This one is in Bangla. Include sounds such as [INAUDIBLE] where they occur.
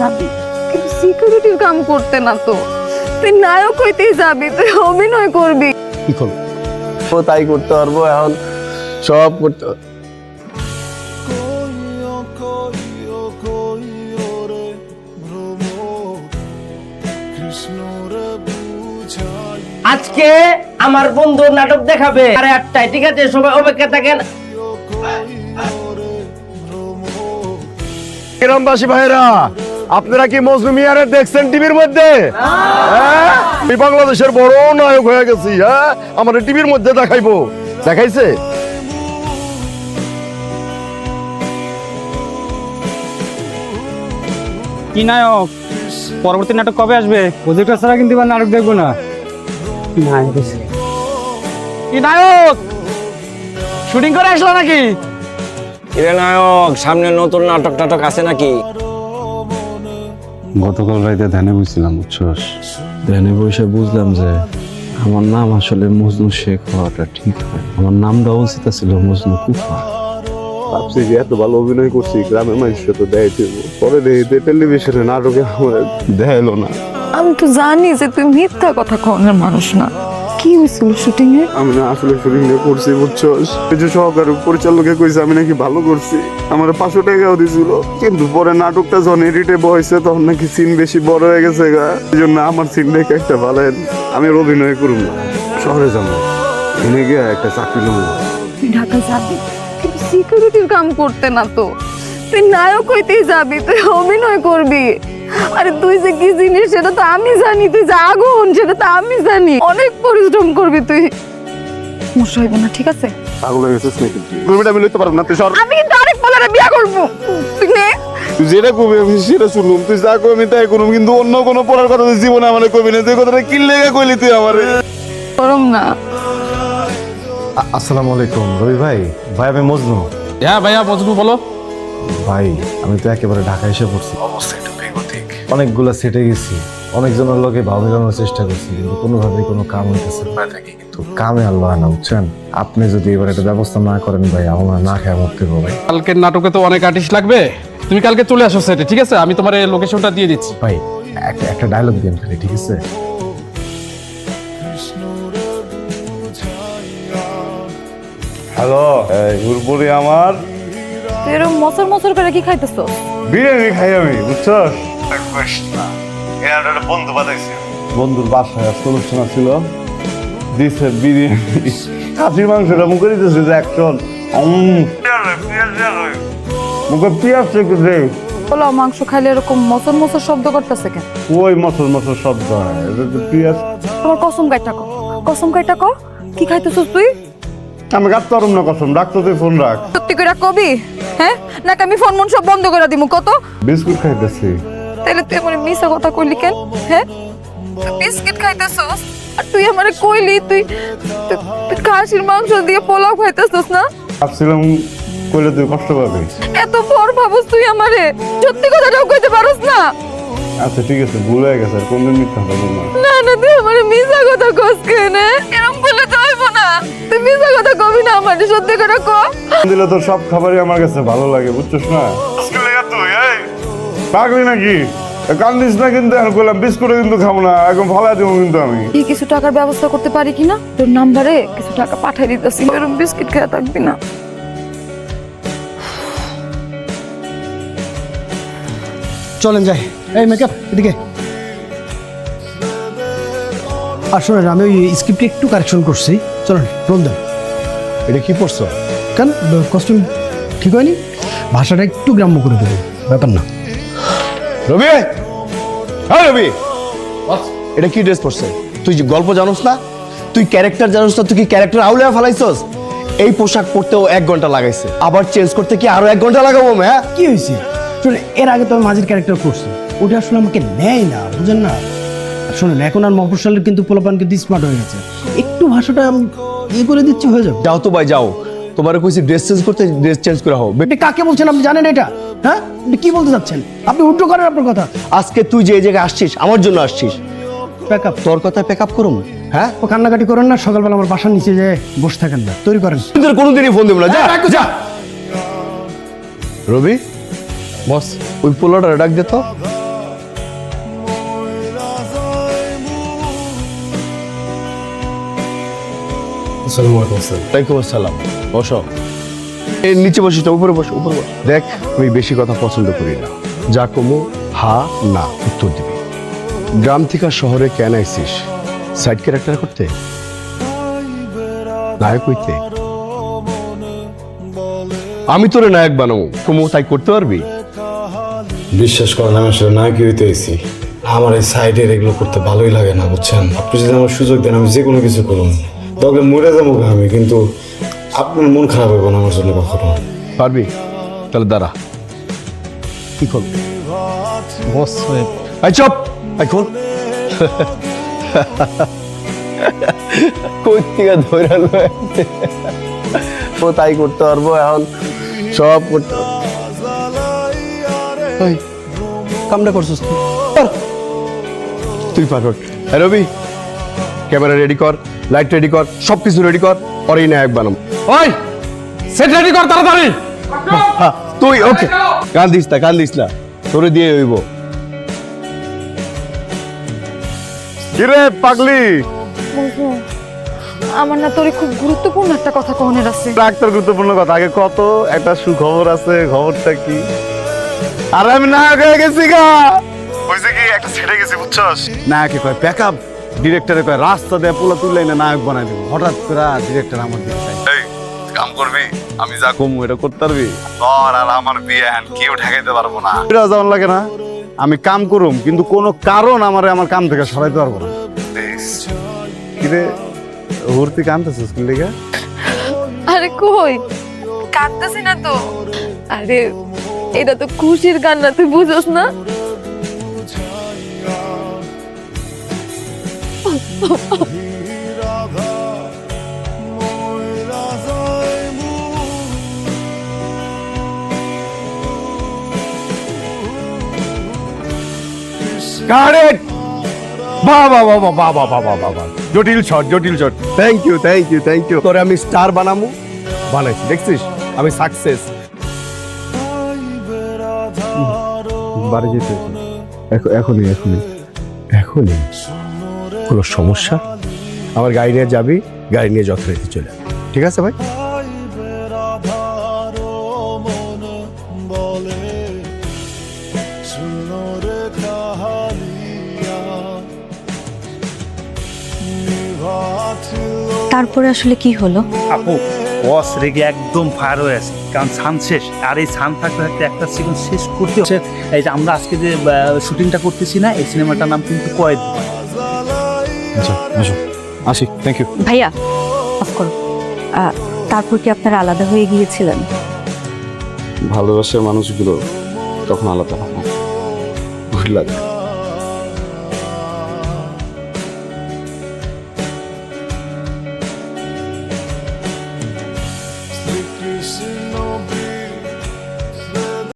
যাবি? কিন্তু সিকিউরিটির কাম করতে না তো। তুই নায়ক হইতেই যাবি তুই অভিনয় করবি। কি করব? ও তাই করতে পারব এখন সব করতে আজকে আমার বন্ধুর নাটক দেখাবে। আরে আটটায় ঠিক আছে সবাই অপেক্ষা থাকেন। এরম গ্রামবাসী ভাইরা আপনারা কি মজনু মিয়ারে দেখছেন টিভির মধ্যে? হ্যাঁ? আমি বাংলাদেশের বড় নায়ক হয়ে গেছি হ্যাঁ? আমার টিভির মধ্যে দেখাইবো। দেখাইছে? কি নায়ক? পরবর্তী নাটক কবে আসবে? প্রজেক্টর ছাড়া কিন্তু এবার নাটক দেখব না। কি নায়ক? শুটিং করে আসলো নাকি? কিরে নায়ক সামনে নতুন নাটক টাটক আছে নাকি? গতকাল রাইতে ধ্যানে বুঝছিলাম উচ্ছ্বাস ধ্যানে বসে বুঝলাম যে আমার নাম আসলে মজনু শেখ হওয়াটা ঠিক হয়। আমার নামটা উচিত ছিল মজনু কুফা। ভাবছি যে এত ভালো অভিনয় করছি গ্রামের মানুষকে তো দেয় পরে দেখতে টেলিভিশনে নাটকে আমার দেখাইলো না। আমি তো জানি যে তুই মিথ্যা কথা কনের মানুষ না। কি হয়েছিল শুটিং এ? আমি না আসলে শুটিং করছি বুঝছ? এই যে সহকারী পরিচালকে কইছে আমি নাকি ভালো করছি। আমার পাঁচশো টাকাও দিছিল। কিন্তু পরে নাটকটা যখন এডিটে বয়সে তখন নাকি সিন বেশি বড় হয়ে গেছে গা। এই জন্য আমার সিন দেখে একটা ভালো আমি আর অভিনয় করুন না। শহরে যাব। এনে গিয়ে একটা চাকরি নেব। ঢাকা যাবি? কিন্তু সিকিউরিটির কাম করতে না তো। তুই নায়ক হইতেই যাবি তুই অভিনয় করবি। আরে তুই যে কি জিনিস সেটা তো আমি জানি। তুই যে আগুন সেটা তো আমি জানি। অনেক পরিশ্রম করবি তুই। না ঠিক আছে? পাগল হয়ে গেছিস নাকি? আমি লইতে পারব না তুই সর। আমি কিন্তু আরেক বলারে বিয়া করব। তুই নে। তুই যেটা কবি আমি সেটা শুনলাম তুই যা কবি আমি তাই করুম। কিন্তু অন্য কোনো পড়ার কথা তুই জীবনে আমার কবি না। তুই কথাটা কি লেগে কইলি তুই আমারে? গরম না। আসসালামু আলাইকুম। রবি ভাই ভাই আমি মজনু। হ্যাঁ ভাইয়া মজনু বলো। ভাই আমি তো একেবারে ঢাকা এসে পড়ছি। অবস্থা অনেকগুলো সেটে গেছি। অনেকজনের লোকে ভাব মেলানোর চেষ্টা করছি কিন্তু কোনোভাবেই কোনো কাম হইতেছে না। থাকি কিন্তু। কামে আল্লাহ না বুঝছেন? আপনি যদি এবার একটা ব্যবস্থা না করেন ভাই আমার না খেয়ে মরতে হবে ভাই। কালকের নাটকে তো অনেক আর্টিস্ট লাগবে। তুমি কালকে চলে আসো সেটে ঠিক আছে? আমি তোমার এই লোকেশনটা দিয়ে দিচ্ছি। ভাই একটা একটা ডায়লগ দিন খালি ঠিক আছে? হ্যালো আমার। তুই এরকম মসর মসর করে কি খাইতেছ? বিরিয়ানি খাই আমি বুঝছস? বন্ধু বন্ধুর বাসায় আজকে অনুষ্ঠান ছিল। দিছে বিরিয়ানি। খাসির মাংসটা মুখে দিতেছে যে একজন মুখে পেঁয়াজ থেকে দে পোলাও মাংস খাইলে এরকম মসর মসর শব্দ করতেছে কেন? ওই মশল মশল শব্দ হয়। এটা তো পেঁয়াজ তোমার কসম কাইটা কো। কসম কাইটা কো? কি খাইতেছস তুই? আমি কাটতে পারুম না কসম। ডাক্তার তুই ফোন রাখ। সত্যি করে কবি? হ্যাঁ? নাকি আমি ফোন মন সব বন্ধ করে দিমু? কত? বিস্কুট খাইতেছি। তাহলে তুই আমার মিশা কথা কইলি কেন? হ্যাঁ? বিস্কিট খাইতেছস? আর তুই আমারে কইলি তুই খাসির মাংস দিয়ে পোলাও খাইতেছস না? ভাবছিলাম কইলে তুই কষ্ট পাবি। এত বড় ভাবস তুই আমারে। সত্যি কথাটাও কইতে পারস না? আচ্ছা ঠিক আছে ভুল হয়ে গেছে আর কোনদিন মিথ্যা হবে না। না না তুই আমারে মিশা কথা কস কেন এরকম বলে তো হইব না। তুই মিশা কথা কবি না আমারে সত্যি করে ক। দিলে তোর সব খাবারই আমার কাছে ভালো লাগে বুঝছিস না? পাগলি নাকি? কান্দিস না কিন্তু এখন করলাম বিস্কুটও কিন্তু খাব না এখন ফালা দেবো কিন্তু আমি। কি কিছু টাকার ব্যবস্থা করতে পারি কিনা? তোর নাম্বারে কিছু টাকা পাঠিয়ে দিতেছি এরকম বিস্কিট খেয়ে থাকবি না। চলেন যাই। এই মেকআপ এদিকে। আর শোনেন আমি ওই স্ক্রিপ্টে একটু কারেকশন করছি। চলেন রোল দেন। এটা কি পড়ছো? কেন? কস্টিউম ঠিক হয়নি? ভাষাটা একটু গ্রাম্য করে দেবো ব্যাপার না। রবি হ্যাঁ রবি। এটা কি ড্রেস পরছে? তুই যে গল্প জানোস না? তুই ক্যারেক্টার জানোস না? তুই কি ক্যারেক্টার আউলে ফালাইছস? এই পোশাক পরতেও এক ঘণ্টা লাগাইছে। আবার চেঞ্জ করতে কি আরও এক ঘণ্টা লাগাবো হ্যাঁ? কি হয়েছে? শোনেন এর আগে তো আমি মাঝের ক্যারেক্টার করছি ওটা আসলে আমাকে নেয় না বুঝেন না? শোনেন এখন আর মফসলের কিন্তু পোলাপান কিন্তু স্মার্ট হয়ে গেছে। একটু ভাষাটা আমি ইয়ে করে দিচ্ছি হয়ে যাবে। যাও তো ভাই যাও। তোমার কইছি ড্রেস চেঞ্জ করতে ড্রেস চেঞ্জ করা হোক কাকে বলছেন আপনি জানেন এটা? হ্যাঁ? কি বলতে চাচ্ছেন? আপনি উল্টো করেন আপনার কথা। আজকে তুই যে জায়গায় আসছিস আমার জন্য আসছিস। প্যাক আপ তোর কথা প্যাক আপ করুম? হ্যাঁ? ও কান্নাকাটি করেন না সকালবেলা আমার বাসার নিচে যে বসে থাকেন না। তৈরি করেন। তোর কোনোদিনই ফোন দেবো না। হ্যাঁ, যা যা। রবি বস ওই পোলাটা ডাক দে তো। আসসালামু আলাইকুম আসসালাম। বসো। এই নিচে বসিস না উপরে বসো উপরে বসো। দেখ আমি বেশি কথা পছন্দ করি না। যা কমু হা না উত্তর দিবি। গ্রাম থেকে শহরে কেন আইসিস? সাইড ক্যারেক্টার করতে? নায়ক হইতে? আমি তোরে নায়ক বানাবো। কমু তাই করতে পারবি? বিশ্বাস করেন আমি আসলে নায়ক হইতে এসেছি আমার এই সাইডের এগুলো করতে ভালোই লাগে না বুঝছেন? আপনি যদি আমার সুযোগ দেন আমি যে কোনো কিছু করুন। তবে মরে যাব আমি কিন্তু আপনার মন খারাপ হবে না আমার জন্য কখনো পারবি? তাহলে দাঁড়া। কি করবি? Boss I chop! আই খোল। কই থেকে ধরে ও তাই করতে পারব এখন। সব করতে কামটা করছিস তুই। পারফেক্ট। হ্যাঁ রবি ক্যামেরা রেডি কর লাইট রেডি কর সব কিছু রেডি কর পরেই নায়ক বানাম ওই সেট রেডি কর তাড়াতাড়ি। [LAUGHS] তুই ওকে কান দিস না কান দিস না। তোরে দিয়ে হইব। কিরে পাগলি? আমার না তোরে খুব গুরুত্বপূর্ণ একটা কথা কহনের আছে। ডাক্তার গুরুত্বপূর্ণ কথা আগে কত? একটা সুখবর আছে খবরটা কি? আরে আমি নায়ক হয়ে গেছি গা। হয়েছে কি একটা ছেড়ে গেছি বুঝছস? নায়কে কয় প্যাকআপ ডিরেক্টরে কয় রাস্তা দিয়ে পোলা তুললাই না নায়ক বানাই দেবো। হঠাৎ করে ডিরেক্টর আমার দিকে কাম করবি? আমি যা কমু এটা করতে পারবি? তোর আর আমার বিয়ে হ্যান কেউ ঠেকাইতে পারব না। এটা যেমন লাগে না। আমি কাম করুম কিন্তু কোনো কারণ আমার আমার কাম থেকে সরাইতে পারব না। কিরে ভর্তি কামতেছিস কোন লিগে আরে কই? কাঁদতেছি না তো। আরে এটা তো খুশির কান্না তুই বুঝোস না। কারেক্ট বাহ বাহ বাহ বাহ বাহ বাহ বাহ বাহ বাহ বাহ। জটিল শট জটিল shot thank you thank you thank you তোরে আমি স্টার বানামু। বানাইছি দেখছিস? আমি সাকসেস বাড়ি যেতে এখন এখনই এখনই। এখনই? কোনো সমস্যা? আমার গাড়ি নিয়ে যাবি গাড়ি নিয়ে যথারীতি চলে ঠিক আছে ভাই? তারপরে আসলে কি হলো? আপু বস রেগে একদম ফায়ার হয়ে আছে কারণ সান শেষ আর এই সান থাকতে থাকতে একটা সিজন শেষ করতে হচ্ছে। এই যে আমরা আজকে যে শুটিংটা করতেছি না এই সিনেমাটার নাম কিন্তু কয়েদ। আচ্ছা আসো। আসি থ্যাংক ইউ ভাইয়া অফ করো। তারপর কি আপনারা আলাদা হয়ে গিয়েছিলেন? ভালোবাসার মানুষগুলো তখন আলাদা হয় ভুল লাগে।